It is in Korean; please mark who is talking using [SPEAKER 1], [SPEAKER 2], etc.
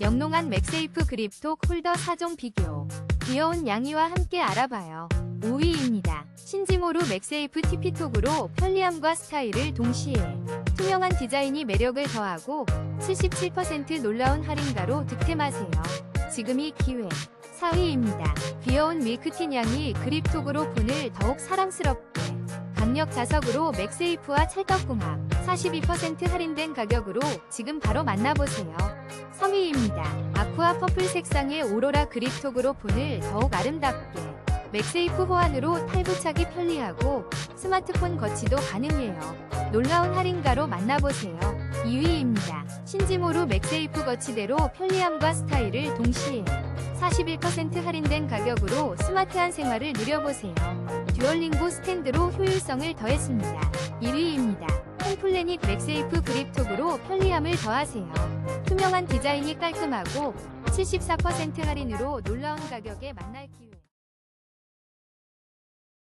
[SPEAKER 1] 영롱한 맥세이프 그립톡 홀더 4종 비교. 귀여운 양이와 함께 알아봐요. 5위입니다. 신지모루 맥세이프 TP톡으로 편리함과 스타일을 동시에 투명한 디자인이 매력을 더하고 77% 놀라운 할인가로 득템하세요. 지금이 기회. 4위입니다. 귀여운 밀크틴 양이 그립톡으로 폰을 더욱 사랑스럽게 강력 자석으로 맥세이프와 찰떡궁합 42% 할인된 가격으로 지금 바로 만나보세요. 3위입니다. 아쿠아 퍼플 색상의 오로라 그립톡으로 폰을 더욱 아름답게 맥세이프 호환으로 탈부착이 편리하고 스마트폰 거치도 가능해요. 놀라운 할인가로 만나보세요. 2위입니다. 신지모루 맥세이프 거치대로 편리함과 스타일을 동시에 41% 할인된 가격으로 스마트한 생활을 누려보세요. 듀얼링고 스탠드로 효율성을 더했습니다. 1위입니다. 홈플래닛 맥세이프 그립톡으로 편리함을 더하세요. 투명한 디자인이 깔끔하고 74% 할인으로 놀라운 가격에 만날 기회.